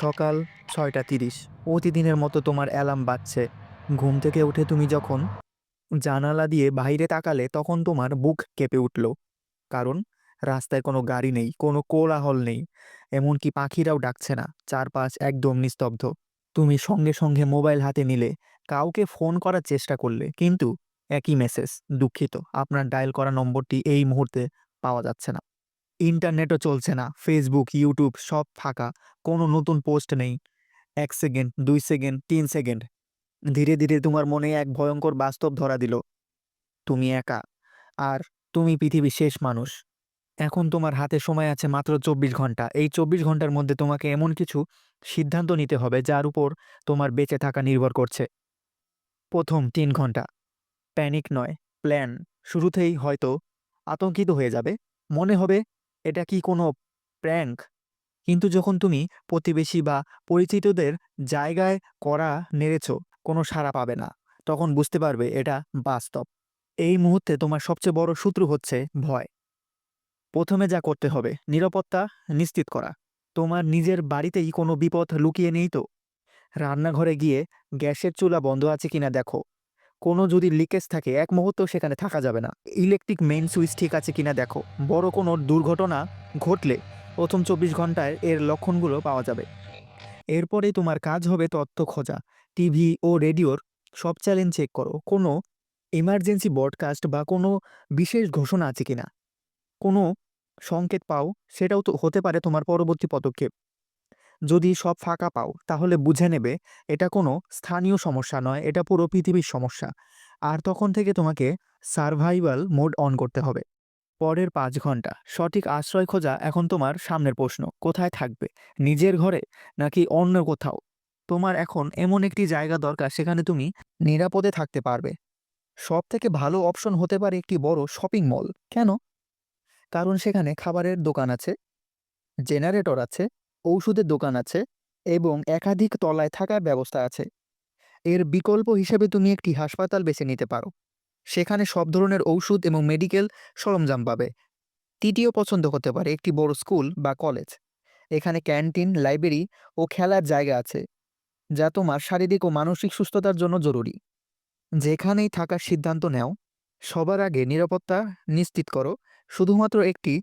সকাল ছয়টা তিরিশ। প্রতিদিনের মতো তোমার অ্যালার্ম বাজছে। ঘুম থেকে উঠে তুমি যখন জানালা দিয়ে বাইরে তাকালে তখন তোমার বুক কেঁপে উঠল। কারণ রাস্তায় কোনো গাড়ি নেই, কোনো কোলাহল নেই। এমনকি পাখিরাও ডাকছে না। চারপাশ একদম নিস্তব্ধ। তুমি সঙ্গে সঙ্গে মোবাইল হাতে নিলে, কাউকে ফোন করার চেষ্টা করলে, কিন্তু একই মেসেজ, দুঃখিত। আপনার ডায়াল করা নম্বরটি এই মুহূর্তে পাওয়া যাচ্ছে না। ইন্টারনেটও চলছে না ফেসবুক ইউটিউব সব ফাঁকা, কোনো নতুন পোস্ট নেই। এক সেকেন্ড দুই সেকেন্ড তিন সেকেন্ড ধীরে ধীরে তোমার মনে এক ভয়ঙ্কর বাস্তব ধরা দিল। তুমি একা, আর তুমি পৃথিবীর শেষ মানুষ। এখন তোমার হাতে সময় আছে মাত্র চব্বিশ ঘণ্টা। এই চব্বিশ ঘণ্টার মধ্যে তোমাকে এমন কিছু সিদ্ধান্ত নিতে হবে যার উপর তোমার বেঁচে থাকা নির্ভর করছে। প্রথম তিন ঘণ্টা। প্যানিক নয় প্ল্যান শুরুতেই হয়তো আতঙ্কিত হয়ে যাবে। মনে হবে এটা কি কোনো প্র্যাঙ্ক কিন্তু যখন তুমি প্রতিবেশী বা পরিচিতদের জায়গায় করা নেড়েছ, কোনো সাড়া পাবে না, তখন বুঝতে পারবে এটা বাস্তব। এই মুহূর্তে তোমার সবচেয়ে বড় শত্রু হচ্ছে ভয়। প্রথমে যা করতে হবে, নিরাপত্তা নিশ্চিত করা। তোমার নিজের বাড়িতেই কোনো বিপদ লুকিয়ে নেই তো? রান্নাঘরে গিয়ে গ্যাসের চুলা বন্ধ আছে কিনা দেখো। কোনো যদি লিকেজ থাকে, এক মুহূর্ত সেখানে থাকা যাবে না। ইলেকট্রিক মেইন সুইচ ঠিক আছে কিনা দেখো। বড় কোনো দুর্ঘটনা ঘটলে প্রথম চব্বিশ ঘন্টায় এর লক্ষণগুলো পাওয়া যাবে। এরপরে তোমার কাজ হবে তথ্য খোঁজা টিভি ও রেডিওর সব চ্যানেল চেক করো। কোনো ইমার্জেন্সি ব্রডকাস্ট বা কোনো বিশেষ ঘোষণা আছে কিনা? কোনো সংকেত পাও, সেটাও তো হতে পারে তোমার পরবর্তী পদক্ষেপ। যদি সব ফাঁকা পাও, তাহলে বুঝে নেবে এটা কোনো স্থানীয় সমস্যা নয়, এটা পুরো পৃথিবীর সমস্যা। আর তখন থেকে তোমাকে সার্ভাইভাল মোড অন করতে হবে। পরের পাঁচ ঘণ্টা, সঠিক আশ্রয় খোঁজা এখন তোমার সামনের প্রশ্ন, কোথায় থাকবে? নিজের ঘরে নাকি অন্য কোথাও? তোমার এখন এমন একটি জায়গা দরকার সেখানে তুমি নিরাপদে থাকতে পারবে। সব থেকে ভালো অপশন হতে পারে একটি বড় শপিং মল কেন? কারণ সেখানে খাবারের দোকান আছে জেনারেটর আছে ঔষধের দোকান আছে এবং একাধিক তলায় থাকার ব্যবস্থা আছে। এর বিকল্প হিসেবে তুমি একটি হাসপাতাল বেছে নিতে পারো। সেখানে সব ধরনের ঔষধ এবং মেডিকেল সরঞ্জাম পাবে। তৃতীয় পছন্দ হতে পারে একটি বড় স্কুল বা কলেজ। এখানে ক্যান্টিন, লাইব্রেরি ও খেলার জায়গা আছে, যা তোমার শারীরিক ও মানসিক সুস্থতার জন্য জরুরি। যেখানেই থাকার সিদ্ধান্ত নেও, সবার আগে নিরাপত্তা নিশ্চিত করো। শুধুমাত্র একটি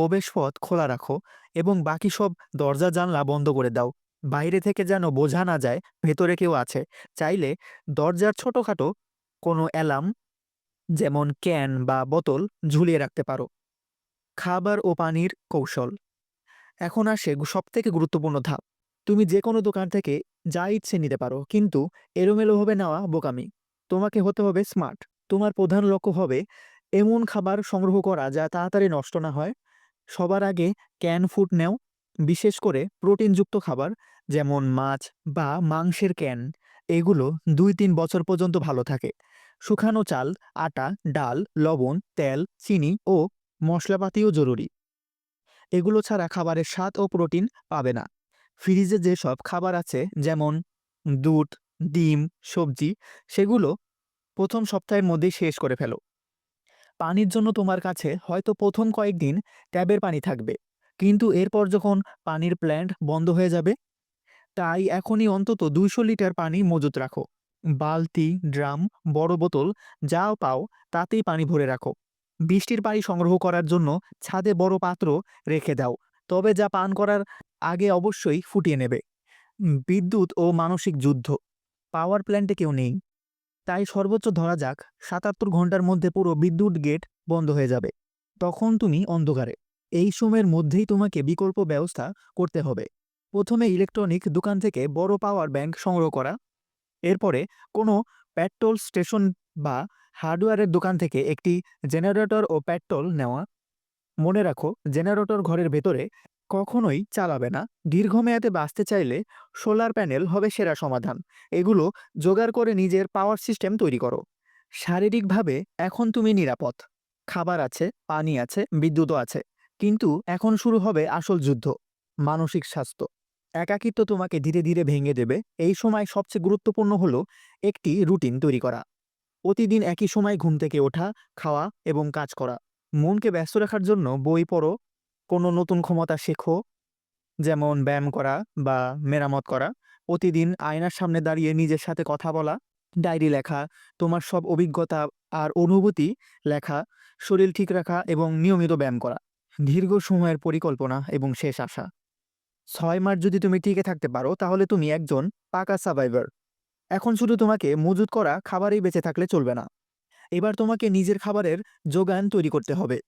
প্রবেশপথ খোলা রাখো এবং বাকি সব দরজা জানলা বন্ধ করে দাও। বাইরে থেকে যেন বোঝা না যায় ভেতরে কেউ আছে। চাইলে দরজার ছোটোখাটো কোনো অ্যালার্ম, যেমন ক্যান বা বোতল, ঝুলিয়ে রাখতে পারো। খাবার ও পানির কৌশল। এখন আসে সবথেকে গুরুত্বপূর্ণ ধাপ। তুমি যে কোনো দোকান থেকে যা ইচ্ছে নিতে পারো, কিন্তু এলোমেলোভাবে নেওয়া বোকামি। তোমাকে হতে হবে স্মার্ট। তোমার প্রধান লক্ষ্য হবে এমন খাবার সংগ্রহ করা যা তাড়াতাড়ি নষ্ট না হয় সবার আগে ক্যান ফুড নেও, বিশেষ করে প্রোটিনযুক্ত খাবার, যেমন মাছ বা মাংসের ক্যান এগুলো দুই তিন বছর পর্যন্ত ভালো থাকে। শুকানো চাল, আটা, ডাল, লবণ, তেল, চিনি ও মশলাপাতিও জরুরি। এগুলো ছাড়া খাবারের স্বাদ ও প্রোটিন পাবে না। ফ্রিজে যেসব খাবার আছে, যেমন দুধ, ডিম, সবজি, সেগুলো প্রথম সপ্তাহের মধ্যেই শেষ করে ফেলো। পানির জন্য তোমার কাছে হয়তো প্রথম কয়েকদিন ট্যাবের পানি থাকবে। কিন্তু এরপর যখন পানির প্ল্যান্ট বন্ধ হয়ে যাবে, তাই এখনই অন্তত দুইশো লিটার পানি মজুত রাখো। বালতি, ড্রাম, বড় বোতল যাও পাও তাতেই পানি ভরে রাখো। বৃষ্টির পানি সংগ্রহ করার জন্য ছাদে বড় পাত্র রেখে দাও, তবে যা পান করার আগে অবশ্যই ফুটিয়ে নেবে। বিদ্যুৎ ও মানসিক যুদ্ধ। পাওয়ার প্ল্যান্টে কেউ নেই। তাই সর্বোচ্চ ধরা যাক, সাতাত্তর ঘণ্টার মধ্যে পুরো বিদ্যুৎ গেট বন্ধ হয়ে যাবে। তখন তুমি অন্ধকারে। এই সময়ের মধ্যেই তোমাকে বিকল্প ব্যবস্থা করতে হবে। প্রথমে ইলেকট্রনিক দোকান থেকে বড় পাওয়ার ব্যাংক সংগ্রহ করা। এরপরে কোনো পেট্রোল স্টেশন বা হার্ডওয়্যারের দোকান থেকে একটি জেনারেটর ও পেট্রোল নেওয়া। মনে রাখো, জেনারেটর ঘরের ভেতরে কখনোই চালাবে না। দীর্ঘমেয়াদে বাঁচতে চাইলে সোলার প্যানেল হবে সেরা সমাধান। এগুলো জোগাড় করে নিজের পাওয়ার সিস্টেম তৈরি করো। শারীরিকভাবে এখন তুমি নিরাপদ। খাবার আছে, পানি আছে, বিদ্যুৎও আছে। কিন্তু এখন শুরু হবে আসল যুদ্ধ, মানসিক স্বাস্থ্য। একাকিত্ব তোমাকে ধীরে ধীরে ভেঙে দেবে। এই সময় সবচেয়ে গুরুত্বপূর্ণ হলো একটি রুটিন তৈরি করা। প্রতিদিন একই সময় ঘুম থেকে ওঠা, খাওয়া এবং কাজ করা। মনকে ব্যস্ত রাখার জন্য বই পড়ো কোনো নতুন ক্ষমতা শেখো, যেমন ব্যায়াম করা বা মেরামত করা। প্রতিদিন আয়নার সামনে দাঁড়িয়ে নিজের সাথে কথা বলা, ডায়েরি লেখা, তোমার সব অভিজ্ঞতা আর অনুভূতি লেখা, শরীর ঠিক রাখা এবং নিয়মিত ব্যায়াম করা। দীর্ঘ সময়ের পরিকল্পনা এবং শেষ আশা। ছয় মাস যদি তুমি টিকে থাকতে পারো, তাহলে তুমি একজন পাকা সার্ভাইভার এখন শুধু তোমাকে মজুত করা খাবারেই বেঁচে থাকলে চলবে না। এবার তোমাকে নিজের খাবারের যোগান তৈরি করতে হবে।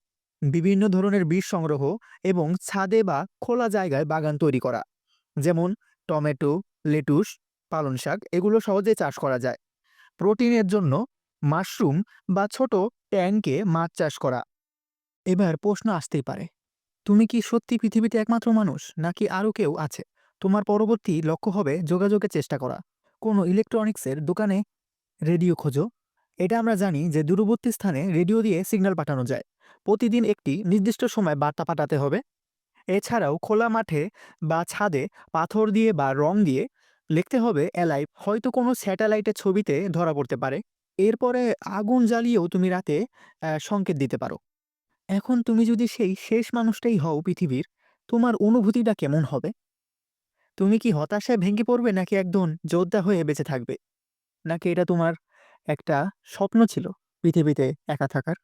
বিভিন্ন ধরনের বীজ সংগ্রহ এবং ছাদে বা খোলা জায়গায় বাগান তৈরি করা। যেমন টমেটো, লেটুস, পালং শাক এগুলো সহজে চাষ করা যায়। প্রোটিনের জন্য মাশরুম বা ছোট ট্যাঙ্কে মাছ চাষ করা। এবার প্রশ্ন আসতেই পারে, তুমি কি সত্যি পৃথিবীতে একমাত্র মানুষ নাকি আরও কেউ আছে? তোমার পরবর্তী লক্ষ্য হবে যোগাযোগের চেষ্টা করা। কোনো ইলেকট্রনিক্সের দোকানে রেডিও খোঁজো। এটা আমরা জানি যে দূরবর্তী স্থানে রেডিও দিয়ে সিগন্যাল পাঠানো যায়। প্রতিদিন একটি নির্দিষ্ট সময় বার্তা পাঠাতে হবে। এছাড়াও খোলা মাঠে বা ছাদে পাথর দিয়ে বা রং দিয়ে লিখতে হবে এলাইভ হয়তো কোনো স্যাটেলাইটের ছবিতে ধরা পড়তে পারে। এরপরে আগুন জ্বালিয়েও তুমি রাতে সংকেত দিতে পারো। এখন তুমি যদি সেই শেষ মানুষটাই হও পৃথিবীর, তোমার অনুভূতিটা কেমন হবে? তুমি কি হতাশায় ভেঙে পড়বে নাকি একজন যোদ্ধা হয়ে বেঁচে থাকবে? নাকি এটা তোমার একটা স্বপ্ন ছিল পৃথিবীতে একা থাকার?